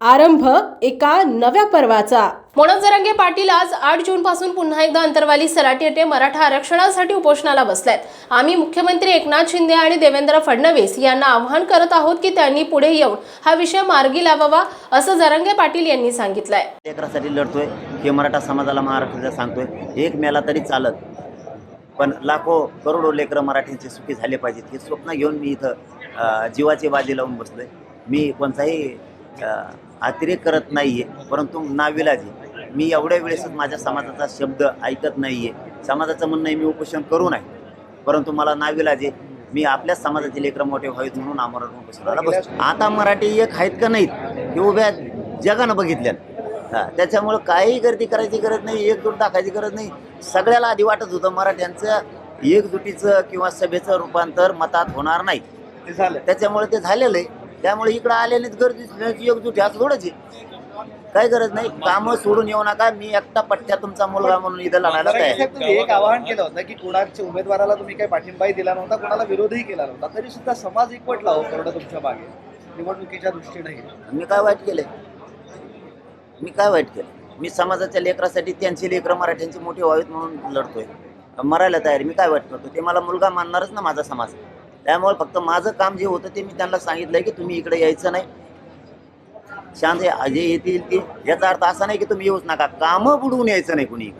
आरंभ एका नव्या पर्वाचा. मनोज जरांगे पाटील आज आठ जून पासून पुन्हा एकदा अंतरवाली सराटी येथे मराठा आरक्षणासाठी उपोषणाला बसल्यात आम्ही मुख्यमंत्री एकनाथ शिंदे आणि देवेंद्र फडणवीस यांना आवाहन करत आहोत की त्यांनी पुढे येऊन हा विषय मार्गी लावावा असं जरांगे पाटील यांनी सांगितलंय. लेकरासाठी लढतोय हे मराठा समाजाला महाराष्ट्राला सांगतोय. एक मेला तरी चालत. पण लाखो करोडो लेकरं मराठीचे सुखी झाले पाहिजेत. हे स्वप्न घेऊन मी इथं जीवाची बाजी लावून बसलोय. मी कोणताही अतिरेक करत नाही आहे परंतु नाविलाजी मी एवढ्या वेळेसच माझ्या समाजाचा शब्द ऐकत नाही आहे समाजाचं म्हणणं आहे मी उपोषण करू नाही. परंतु मला नाविलाजी मी आपल्याच समाजाचे लेकरं मोठे व्हावेत म्हणून आमरण उपोषणाला बसतो आता मराठी एक आहेत का नाहीत हे उभ्या जगानं बघितल्या हा त्याच्यामुळं काही गर्दी करायची गरज नाही एकजूट दाखायची गरज नाही. सगळ्याला आधी वाटत होतं मराठ्यांचं एकजुटीचं किंवा सभेचं रूपांतर मतात होणार नाही. ते झालं. त्याच्यामुळे ते झालेलं आहे. त्यामुळे इकडं आलेले गर्दी एकजुटी असं थोडंच आहे. काही गरज नाही. कामं सोडून येऊ नका. मी एकटा पठ्ठ्या तुमचा मुलगा म्हणून इथं लढायला तयार. साहेब, तुम्ही एक आवाहन केलं होतं की कोणाच्या उमेदवाराला तुम्ही काही पाठिंबाही दिला नव्हता कोणाला विरोधही केला नव्हता. तरी सुद्धा समाज एकवटला हो करोडा तुमच्या मागे. निवडणुकीच्या दृष्टीने मी काय वाईट केलंय? मी काय वाईट केलं मी समाजाच्या लेकरासाठी त्यांची लेकरं मराठ्यांची मोठी व्हावीत म्हणून लढतोय. मरायला तयार. मी काय वाईट करतो? ते मला मुलगा मानणारच ना माझा समाज. त्यामुळे फक्त माझं काम जे होतं ते मी त्यांना सांगितलंय की तुम्ही इकडे यायचं नाही. शांत जे येतील ते. याचा अर्थ असा नाही की तुम्ही येऊच नका. कामं बुडवून यायचं नाही कुणी.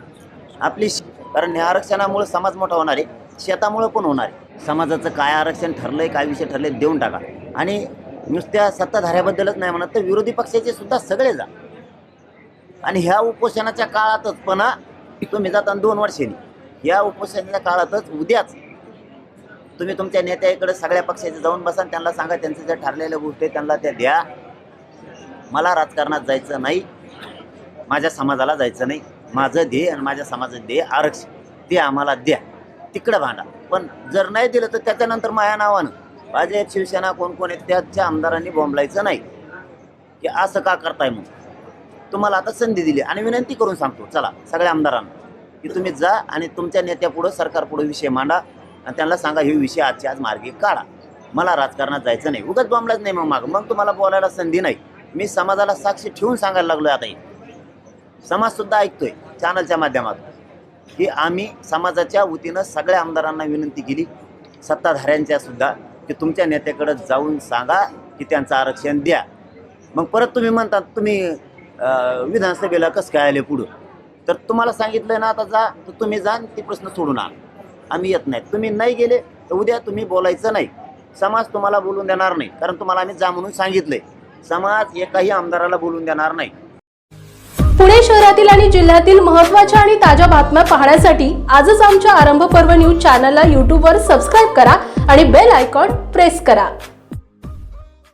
आपली कारण या आरक्षणामुळे समाज मोठा होणार आहे. शेतामुळं पण होणार आहे. समाजाचं काय आरक्षण ठरलंय काय विषय ठरले देऊन टाका. आणि नुसत्या सत्ताधाऱ्याबद्दलच नाही म्हणत तर विरोधी पक्षाचे सुद्धा सगळे जा. आणि ह्या उपोषणाच्या काळातच पण हा, तुम्ही जाता दोन वर्षांनी या उपोषणाच्या काळातच उद्याच तुम्ही तुमच्या नेत्याकडे सगळ्या पक्षाचे जाऊन बसा त्यांना सांगा त्यांच्या ज्या ठरलेल्या गोष्टी आहेत, त्यांना त्या द्या. मला राजकारणात जायचं नाही माझ्या समाजाला जायचं नाही. माझं ध्येय आणि माझ्या समाजाचं ध्येय आरक्षण. ते आम्हाला द्या. तिकडं भांडा. पण जर नाही दिलं तर त्याच्यानंतर माझ्या नावानं. भाजप शिवसेना कोण कोण आहेत त्याच्या आमदारांनी बोंबलायचं नाही. की असं का करताय मग तुम्हाला आता संधी दिली. आणि विनंती करून सांगतो चला सगळ्या आमदारांना की तुम्ही जा आणि तुमच्या नेत्यापुढं सरकारपुढं विषय मांडा. आणि त्यांना सांगा हे विषय आजच्या आज मार्गी काढा. मला राजकारणात जायचं नाही. उगाच बॉम्बलाच नाही मग माग. मग तुम्हाला बोलायला संधी नाही. मी समाजाला साक्षी ठेवून सांगायला लागलो आता हे. समाजसुद्धा ऐकतोय चॅनलच्या माध्यमातून. की आम्ही समाजाच्या वतीनं सगळ्या आमदारांना विनंती केली सत्ताधाऱ्यांच्या सुद्धा की तुमच्या नेत्याकडं जाऊन सांगा की त्यांचं आरक्षण द्या. मग परत तुम्ही म्हणता तुम्ही विधानसभेला कसं काय आले पुढं? तर तुम्हाला सांगितलं ना आता जा तर तुम्ही जा आणि ते प्रश्न सोडून आला. आम्ही येत नाही तुम्ही नाही गेले तर उद्या तुम्ही बोलायचं नाही. समाज तुम्हाला बोलून देणार नाही कारण तुम्हाला आम्ही जा म्हणून सांगितले. समाज एकाही आमदाराला बोलून देणार नाही. पुणे शहरातील आणि जिल्ह्यातील महत्त्वाच्या आणि ताज्या बातम्या पाहण्यासाठी आजच आमच्या आरंभ पर्व न्यूज चॅनलला यूट्यूबवर सबस्क्राईब करा आणि बेल आयकॉन प्रेस करा.